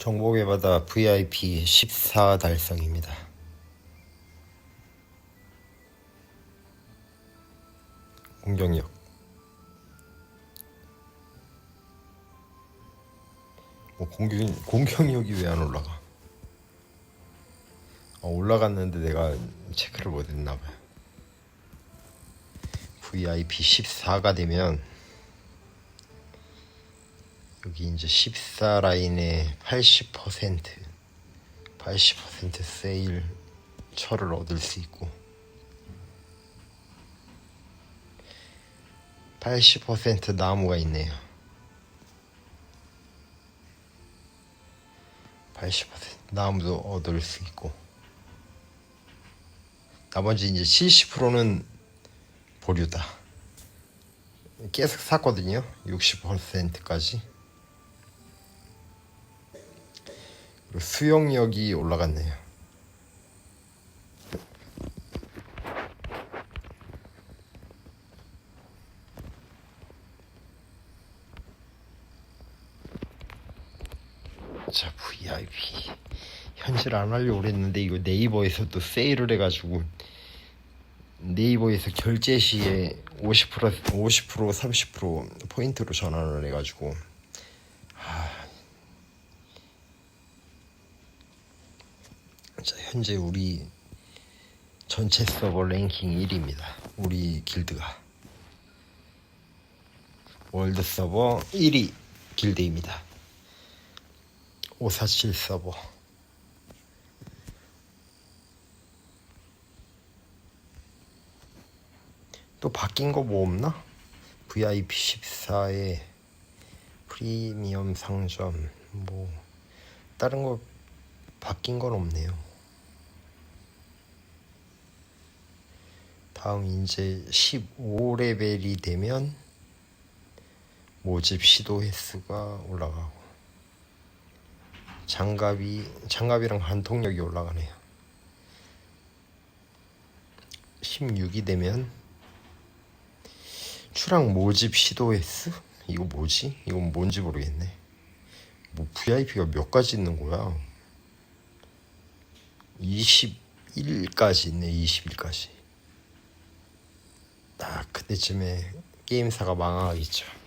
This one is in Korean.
정복의 바다 VIP 14 달성입니다. 공격력 뭐 공격 공격력이 왜 안 올라가? 어, 올라갔는데 내가 체크를 못했나 봐요. VIP 14가 되면 여기 이제 14 라인에 80% 80% 세일 철을 얻을 수 있고 80% 나무가 있네요. 80% 나무도 얻을 수 있고 나머지 이제 70%는 보류다. 계속 샀거든요. 60%까지. 수용력이 올라갔네요. 자, VIP. 현질 안 하려고 그랬는데 이거 네이버에서 또 세일을 해가지고 네이버에서 결제 시에 50% 50% 30% 포인트로 전환을 해가지고 자, 현재 우리 전체 서버 랭킹 1위입니다. 우리 길드가 월드 서버 1위 길드입니다. 547 서버 또 바뀐 거 뭐 없나? VIP 14에 프리미엄 상점 뭐 다른 거 바뀐 건 없네요. 다음 이제 15레벨이 되면 모집 시도 횟수가 올라가고 장갑이 장갑이랑 한통력이 올라가네요. 16이 되면 출항 모집 시도 횟수? 이거 뭐지? 이건 뭔지 모르겠네. 뭐 VIP가 몇 가지 있는 거야? 21까지 있네. 21까지. 딱 그때쯤에 게임사가 망하겠죠.